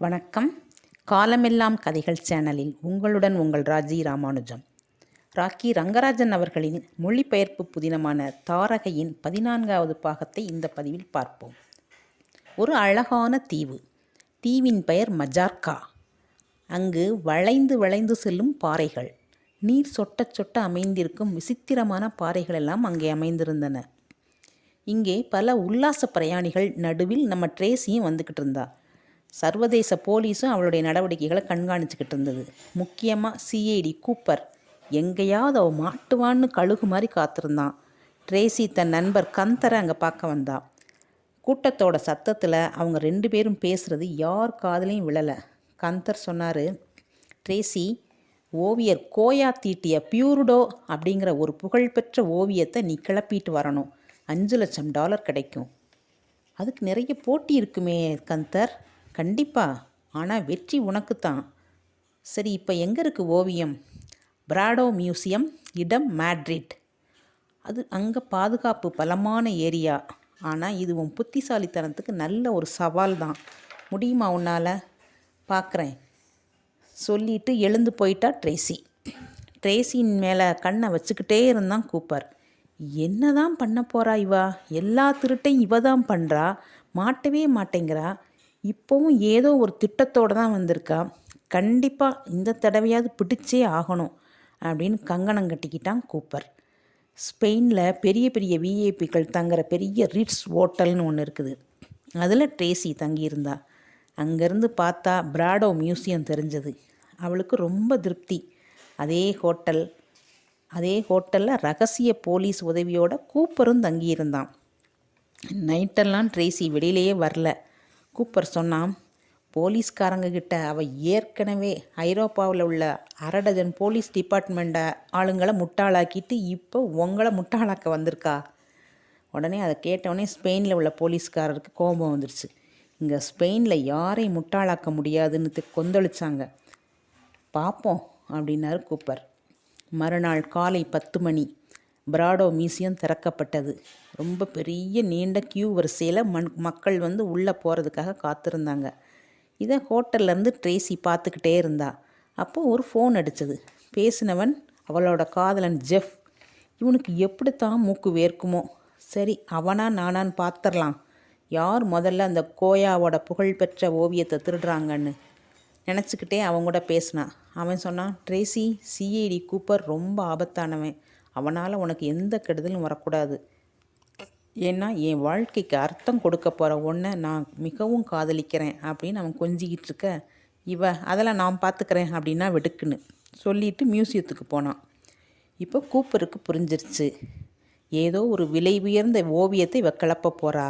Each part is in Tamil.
வணக்கம். காலமெல்லாம் கதைகள் சேனலில் உங்களுடன் உங்கள் ராஜி ராமானுஜம். ராக்கி ரங்கராஜன் அவர்களின் மொழிபெயர்ப்பு புதினமான தாரகையின் பதினான்காவது பாகத்தை இந்த பதிவில் பார்ப்போம். ஒரு அழகான தீவு. தீவின் பெயர் மஜார்கா அங்கு வளைந்து வளைந்து செல்லும் பாறைகள். நீர் சொட்ட சொட்ட அமைந்திருக்கும் விசித்திரமான பாறைகள் எல்லாம் அங்கே அமைந்திருந்தன. இங்கே பல உல்லாச பிரயாணிகள் நடுவில் நம்ம ட்ரேசியும் வந்துக்கிட்டு இருந்தாள் சர்வதேச போலீஸும் அவளுடைய நடவடிக்கைகளை கண்காணிச்சுக்கிட்டு இருந்தது. முக்கியமாக சிஐடி கூப்பர். எங்கேயாவது அவள் மாட்டுவான்னு கழுகு மாதிரி காத்திருந்தான். ட்ரேசி தன் நண்பர் கந்தரை அங்கே பார்க்க வந்தா. கூட்டத்தோட சத்தத்தில் அவங்க ரெண்டு பேரும் பேசுகிறது யார் காதலையும் விழலை. கந்தர் சொன்னார் ட்ரேசி ஓவியர் கோயா தீட்டிய பியூருடோ அப்படிங்கிற ஒரு புகழ்பெற்ற ஓவியத்தை நீ கிளப்பிட்டு வரணும். அஞ்சு லட்சம் டாலர் கிடைக்கும். அதுக்கு நிறைய போட்டி இருக்குமே கந்தர். கண்டிப்பா. ஆனால் வெற்றி உனக்கு தான் சரி இப்போ எங்கே இருக்குது ஓவியம்? பிராடோ மியூசியம் இடம் மேட்ரிட். அது அங்கே பாதுகாப்பு பலமான ஏரியா. ஆனால் இது உன் புத்திசாலித்தனத்துக்கு நல்ல ஒரு சவால் தான். முடியுமா உன்னால்? பார்க்குறேன் சொல்லிட்டு எழுந்து போயிட்டா ட்ரேசி. ட்ரேசியின் மேலே கண்ணை வச்சுக்கிட்டே இருந்தான் கூப்பர். என்ன தான் பண்ண போகிறா இவா? எல்லா திருட்டையும் இவ தான் பண்ணுறா மாட்டவே மாட்டேங்கிறா. இப்போவும் ஏதோ ஒரு திட்டத்தோடு தான் வந்திருக்கா. கண்டிப்பாக இந்த தடவையாவது பிடிச்சே ஆகணும் அப்படின்னு கங்கணம் கட்டிக்கிட்டான் கூப்பர். ஸ்பெயினில் பெரிய பெரிய விஐபிக்கள் தங்குற பெரிய ரிட்ஸ் ஹோட்டல்னு ஒன்று இருக்குது. அதில் ட்ரேசி தங்கியிருந்தா. அங்கேருந்து பார்த்தா பிராடோ மியூசியம் தெரிஞ்சது. அவளுக்கு ரொம்ப திருப்தி. அதே ஹோட்டல் அதே ஹோட்டலில் ரகசிய போலீஸ் உதவியோட கூப்பரும் தங்கியிருந்தான். நைட்டெல்லாம் ட்ரேசி வெளியிலேயே வரல. கூப்பர் சொன்னான் போலீஸ்காரங்க கிட்ட அவள் ஏற்கனவே ஐரோப்பாவில் உள்ள அரை டஜன் போலீஸ் டிபார்ட்மெண்ட்டை ஆளுங்களை முட்டாளாக்கிட்டு இப்போ உங்களை முட்டாளாக்க வந்திருக்கா? உடனே அதை கேட்டவுடனே ஸ்பெயினில் உள்ள போலீஸ்காரருக்கு கோபம் வந்துருச்சு. இங்கே ஸ்பெயினில் யாரையும் முட்டாளாக்க முடியாதுன்னு கொந்தளிச்சாங்க. பார்ப்போம் அப்படின்னாரு கூப்பர். மறுநாள் காலை பத்து மணி. பிராடோ மியூசியம் திறக்கப்பட்டது. ரொம்ப பெரிய நீண்ட கியூ வரிசையில் மண் மக்கள் வந்து உள்ளே போகிறதுக்காக காத்திருந்தாங்க. இதை ஹோட்டல்லேருந்து ட்ரேசி பார்த்துக்கிட்டே இருந்தா. அப்போ ஒரு ஃபோன் அடித்தது பேசினவன் அவளோட காதலன் ஜெஃப். இவனுக்கு எப்படித்தான் மூக்கு வேர்க்குமோ? சரி அவனா நானான்னு பார்த்துடலாம் யார் முதல்ல அந்த கோயாவோட புகழ்பெற்ற ஓவியத்தை திருடுறாங்கன்னு? நினச்சிக்கிட்டே அவங்க கூட பேசினான் அவன் சொன்னான் ட்ரேசி சிஐடி கூப்பர் ரொம்ப ஆபத்தானவன். அவனால் உனக்கு எந்த கெடுதலும் வரக்கூடாது. ஏன்னா என் வாழ்க்கைக்கு அர்த்தம் கொடுக்க போகிற ஒன்றை நான் மிகவும் காதலிக்கிறேன் அப்படின்னு அவன் கொஞ்சிக்கிட்டு இருக்க. இவ அதெல்லாம் நான் பார்த்துக்கிறேன் அப்படின்னா வெடுக்குன்னு சொல்லிட்டு மியூசியத்துக்கு போனான். இப்போ கூப்பருக்கு புரிஞ்சிருச்சு. ஏதோ ஒரு விலை உயர்ந்த ஓவியத்தை இவ கிளப்ப போகிறா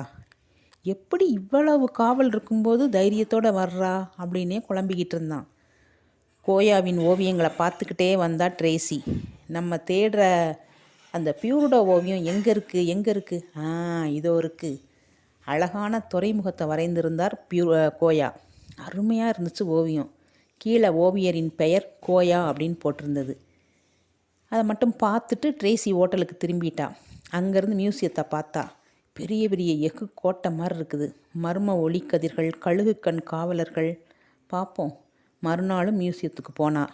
எப்படி இவ்வளவு காவல் இருக்கும்போது தைரியத்தோடு வர்றா? அப்படின்னே குழம்பிக்கிட்டு இருந்தான். கோயாவின் ஓவியங்களை பார்த்துக்கிட்டே வந்தா ட்ரேசி. நம்ம தேடுற அந்த பியூரிடோ ஓவியம் எங்கே இருக்குது எங்கே இருக்குது ஆ இதோ இருக்குது அழகான துறைமுகத்தை வரைந்திருந்தார் பியூ கோயா. அருமையாக இருந்துச்சு ஓவியம். கீழே ஓவியரின் பெயர் கோயா அப்படின்னு போட்டிருந்தது. அதை மட்டும் பார்த்துட்டு ட்ரேசி ஹோட்டலுக்கு திரும்பிட்டா. அங்கேருந்து மியூசியத்தை பார்த்தா. பெரிய பெரிய எஃகு கோட்டை மாதிரி இருக்குது. மர்ம ஒளிக்கதிர்கள் கழுகு கண் காவலர்கள். பார்ப்போம். மறுநாளும் மியூசியத்துக்கு போனா.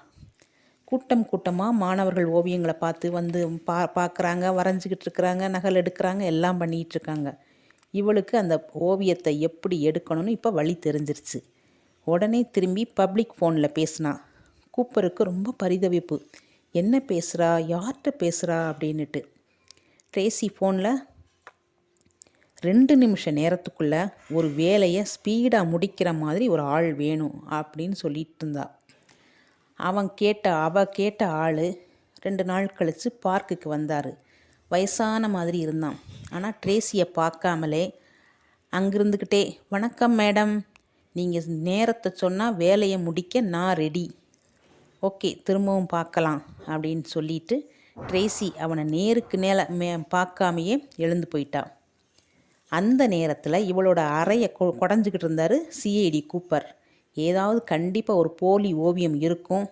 கூட்டம் கூட்டமாக மாணவர்கள் ஓவியங்களை பார்த்து வந்து பா பார்க்குறாங்க வரைஞ்சிக்கிட்டு இருக்கிறாங்க நகல் எடுக்கிறாங்க எல்லாம் பண்ணிகிட்ருக்காங்க இருக்காங்க. இவளுக்கு அந்த ஓவியத்தை எப்படி எடுக்கணும்னு இப்போ வழி தெரிஞ்சிருச்சு. உடனே திரும்பி பப்ளிக் ஃபோனில் பேசினா கூப்பருக்கு ரொம்ப பரிதவிப்பு. என்ன பேசுகிறா யார்கிட்ட பேசுகிறா அப்படின்னுட்டு. ட்ரேசி ஃபோனில் ரெண்டு நிமிஷம் நேரத்துக்குள்ளே ஒரு வேலையை ஸ்பீடாக முடிக்கிற மாதிரி ஒரு ஆள் வேணும் அப்படின்னு சொல்லிட்டு இருந்தாள் அவன் கேட்ட அவ கேட்ட ஆள் ரெண்டு நாள் கழித்து பார்க்குக்கு வந்தார். வயசான மாதிரி இருந்தான். ஆனால் ட்ரேசியை பார்க்காமலே அங்கிருந்துக்கிட்டே வணக்கம் மேடம். நீங்கள் நேரத்தை சொன்னால் வேலையை முடிக்க நான் ரெடி. ஓகே திரும்பவும் பார்க்கலாம் அப்படின்னு சொல்லிட்டு ட்ரேசி அவனை நேருக்கு நேர மே பார்க்காமையே எழுந்து போயிட்டா. அந்த நேரத்தில் இவளோட அறையை கொ குடஞ்சிக்கிட்டு இருந்தார் சிஐடி கூப்பர். ஏதாவது கண்டிப்பாக ஒரு போலி ஓவியம் இருக்கும்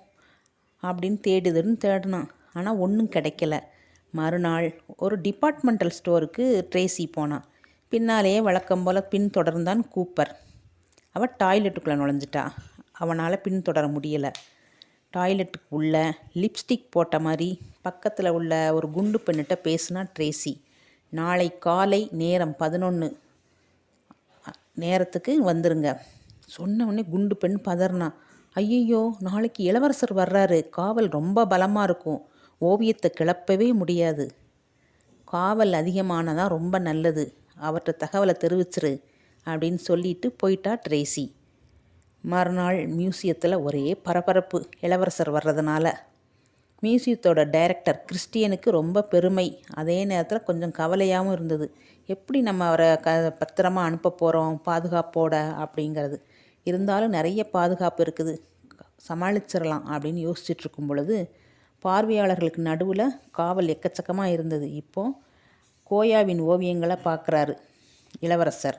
அப்படின்னு தேடுதுன்னு தேடினான். ஆனால் ஒன்றும் கிடைக்கல. மறுநாள் ஒரு டிபார்ட்மெண்டல் ஸ்டோருக்கு ட்ரேசி போனான். பின்னாலேயே வழக்கம் போல் பின்தொடர்ந்தான் கூப்பர் அவள் டாய்லெட்டுக்குள்ளே நுழைஞ்சிட்டா. அவனால் பின்தொடர முடியலை. டாய்லெட்டுக்கு உள்ள லிப்ஸ்டிக் போட்ட மாதிரி பக்கத்தில் உள்ள ஒரு குண்டு பெண்ணிட்ட பேசுனா ட்ரேசி நாளை காலை நேரம் பதினொன்று நேரத்துக்கு வந்துருங்க. சொன்ன உடனே குண்டு பெண் பதறினா. ஐயையோ நாளைக்கு இளவரசர் வர்றாரு. காவல் ரொம்ப பலமாக இருக்கும். ஓவியத்தை கிளப்பவே முடியாது. காவல் அதிகமானதான் ரொம்ப நல்லது. அவர்கிட்ட தகவலை தெரிவிச்சிரு அப்படின்னு சொல்லிட்டு போயிட்டா ட்ரேசி. மறுநாள் மியூசியத்தில் ஒரே பரபரப்பு இளவரசர் வர்றதுனால. மியூசியத்தோட டைரக்டர் கிறிஸ்டியனுக்கு ரொம்ப பெருமை. அதே நேரத்தில் கொஞ்சம் கவலையாகவும் இருந்தது. எப்படி நம்ம அவரை க பத்திரமா அனுப்ப போகிறோம் பாதுகாப்போட அப்படிங்கிறது. இருந்தாலும் நிறைய பாதுகாப்பு இருக்குது. சமாளிச்சிடலாம் அப்படின்னு யோசிச்சுட்டு இருக்கும் பொழுது பார்வையாளர்களுக்கு நடுவில் காவல் எக்கச்சக்கமாக இருந்தது. இப்போது கோயாவின் ஓவியங்களை பார்க்குறாரு இளவரசர்.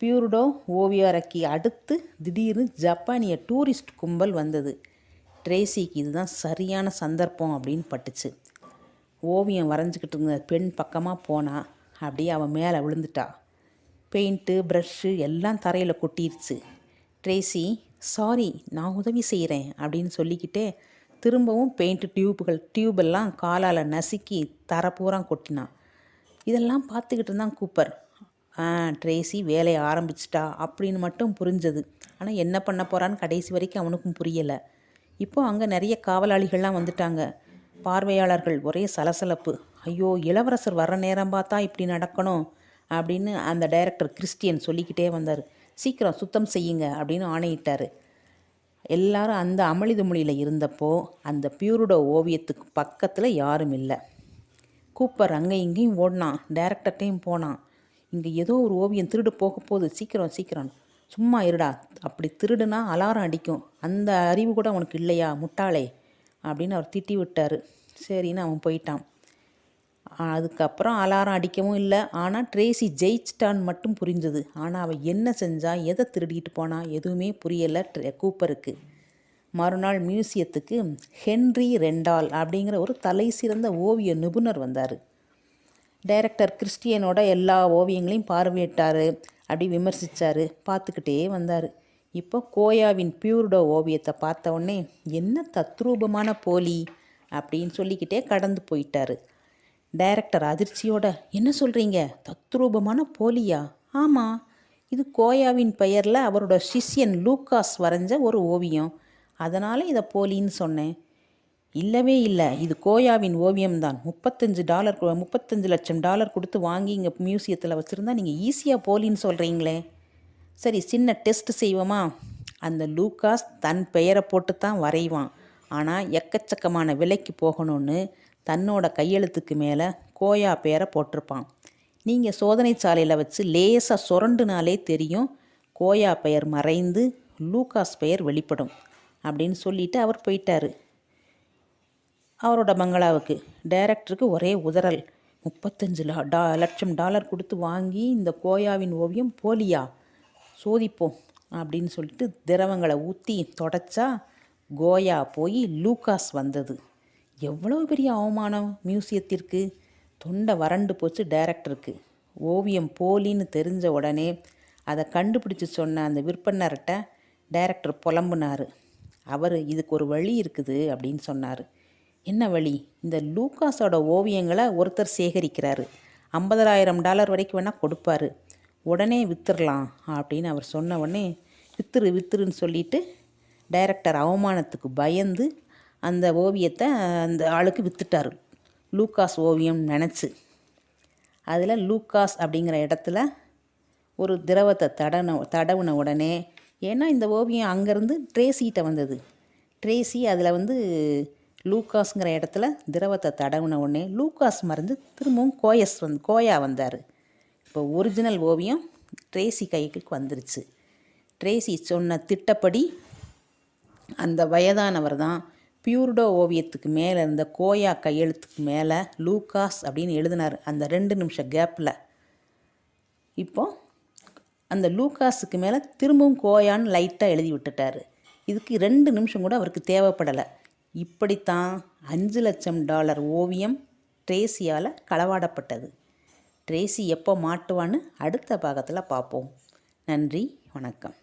பியூர்டோ ஓவியரைக்கு அடுத்து திடீர்னு ஜப்பானிய டூரிஸ்ட் கும்பல் வந்தது. ட்ரேசிக்கு இதுதான் சரியான சந்தர்ப்பம் அப்படின்னு பட்டுச்சு. ஓவியம் வரைஞ்சிக்கிட்டு இருந்த பெண் பக்கமாக போனால் அப்படியே அவன் மேலே விழுந்துட்டா. பெயிண்ட்டு ப்ரஷ்ஷு எல்லாம் தரையில் கொட்டிருச்சு. ட்ரேசி சாரி நான் உதவி செய்கிறேன் அப்படின்னு சொல்லிக்கிட்டே திரும்பவும் பெயிண்ட்டு டியூப்புகள் டியூபெல்லாம் காலால் நசுக்கி தர கொட்டினான் இதெல்லாம் பார்த்துக்கிட்டு இருந்தான் கூப்பர். ட்ரேசி வேலையை ஆரம்பிச்சிட்டா அப்படின்னு மட்டும் புரிஞ்சது. ஆனால் என்ன பண்ண போகிறான்னு கடைசி வரைக்கும் அவனுக்கும் புரியலை. இப்போ அங்கே நிறைய காவலாளிகள்லாம் வந்துட்டாங்க. பார்வையாளர்கள் ஒரே சலசலப்பு. ஐயோ இளவரசர் வர்ற நேரம் பார்த்தா இப்படி நடக்கணும் அப்படின்னு அந்த டைரக்டர் கிறிஸ்டியன் சொல்லிக்கிட்டே வந்தார். சீக்கிரம் சுத்தம் செய்யுங்க அப்படின்னு ஆணையிட்டார். எல்லாரும் அந்த அமளிதுமொழியில் இருந்தப்போ அந்த பியூரோட ஓவியத்துக்கு பக்கத்தில் யாரும் இல்லை. கூப்பர் அங்கே இங்கேயும் ஓடினான் டேரக்டர்கிட்டையும் போனான். இங்கே ஏதோ ஒரு ஓவியம் திருடு போக போகுது சீக்கிரம் சீக்கிரம். சும்மா இருடா அப்படி திருடுனா அலாரம் அடிக்கும். அந்த அறிவு கூட உனக்கு இல்லையா முட்டாளே அப்படின்னு அவர் திட்டி விட்டார். சரின்னு அவன் போயிட்டான். அதுக்கப்புறம் அலாரம் அடிக்கவும் இல்லை. ஆனால் ட்ரேசி ஜெயிச்சிட்டான்னு மட்டும் புரிஞ்சது. ஆனால் அவள் என்ன செஞ்சா எதை திருடிட்டு போனா எதுவுமே புரியலை கூப்பருக்கு. மறுநாள் மியூசியத்துக்கு ஹென்ரி ரெண்டால் அப்படிங்கிற ஒரு தலை சிறந்த ஓவிய நிபுணர் வந்தார். டைரக்டர் கிறிஸ்டியனோட எல்லா ஓவியங்களையும் பார்வையிட்டார் அப்படி விமர்சித்தார் பார்த்துக்கிட்டே வந்தார். இப்போ கோயாவின் பியூர்டோ ஓவியத்தை பார்த்த உடனே என்ன தத்ரூபமான போலி? அப்படின்னு சொல்லிக்கிட்டே கடந்து போயிட்டாரு. டைரக்டர் அதிர்ச்சியோட என்ன சொல்கிறீங்க தத்ரூபமான போலியா? ஆமாம் இது கோயாவின் பெயரில் அவரோட சிஷ்யன் லூக்காஸ் வரைஞ்ச ஒரு ஓவியம். அதனால் இதை போலின்னு சொன்னேன். இல்லவே இல்லை. இது கோயாவின் ஓவியம்தான். முப்பத்தஞ்சு டாலர் முப்பத்தஞ்சு லட்சம் டாலர் கொடுத்து வாங்கி இங்கே மியூசியத்தில் வச்சுருந்தா நீங்கள் ஈஸியாக போலின்னு சொல்கிறீங்களே சரி சின்ன டெஸ்ட் செய்வோமா? அந்த லூக்காஸ் தன் பெயரை போட்டு தான் வரைவான். ஆனால் எக்கச்சக்கமான விலைக்கு போகணும்னு தன்னோட கையெழுத்துக்கு மேலே கோயா பெயரை போட்டிருப்பான். நீங்கள் சோதனை சாலையில் வச்சு லேசாக சுரண்டுனாலே தெரியும் கோயா பெயர் மறைந்து லூகாஸ் பெயர் வெளிப்படும் அப்படின்னு சொல்லிட்டு அவர் போயிட்டார். அவரோட பங்களாவுக்கு டைரக்டருக்கு ஒரே உதறல். முப்பத்தஞ்சு டா லட்சம் டாலர் கொடுத்து வாங்கி இந்த கோயாவின் ஓவியம் போலியா? சோதிப்போம் அப்படின்னு சொல்லிட்டு திரவங்களை ஊற்றி தொடச்சா கோயா போய் லூகாஸ் வந்தது. எவ்வளோ பெரிய அவமானம் மியூசியத்திற்கு? தொண்டை வறண்டு போச்சு டைரக்டருக்கு. ஓவியம் போலின்னு தெரிஞ்ச உடனே அதை கண்டுபிடிச்சி சொன்ன அந்த விற்பனர்கிட்ட டைரக்டர் புலம்புனார். அவர் இதுக்கு ஒரு வழி இருக்குது அப்படின்னு சொன்னார். என்ன வழி? இந்த லூக்காஸோட ஓவியங்களை ஒருத்தர் சேகரிக்கிறாரு. ஐம்பதாயிரம் டாலர் வரைக்கும் வேணால் கொடுப்பாரு. உடனே வித்துடலாம் அப்படின்னு அவர் சொன்ன உடனே வித்துரு வித்துருன்னு சொல்லிட்டு டைரக்டர் அவமானத்துக்கு பயந்து அந்த ஓவியத்தை அந்த ஆளுக்கு வித்துட்டார். லூக்காஸ் ஓவியம் நினச்சி. அதில் லூக்காஸ் அப்படிங்கிற இடத்துல ஒரு திரவத்தை தடன தடவுன உடனே ஏன்னா இந்த ஓவியம் அங்கேருந்து ட்ரேசிகிட்ட வந்தது. ட்ரேசி அதில் வந்து லூக்காஸுங்கிற இடத்துல திரவத்தை தடவுன உடனே லூக்காஸ் மறந்து திரும்பவும் கோயஸ் வந்து கோயா வந்தார். இப்போ ஒரிஜினல் ஓவியம் ட்ரேசி கைக்கு வந்துருச்சு. ட்ரேசி சொன்ன திட்டப்படி அந்த வயதானவர் தான் பியூர்டோ ஓவியத்துக்கு மேலே இருந்த கோயா கையெழுத்துக்கு மேலே லூக்காஸ் அப்படின்னு எழுதினார் அந்த ரெண்டு நிமிஷம் கேப்பில் இப்போ அந்த லூகாஸுக்கு மேலே திரும்பவும் கோயான்னு லைட்டாக எழுதி விட்டுட்டார். இதுக்கு ரெண்டு நிமிஷம் கூட அவருக்கு தேவைப்படலை. இப்படித்தான் அஞ்சு லட்சம் டாலர் ஓவியம் ட்ரேசியால் களவாடப்பட்டது. ட்ரேசி எப்போ மாட்டுவான்னு அடுத்த பாகத்தில் பார்ப்போம். நன்றி வணக்கம்.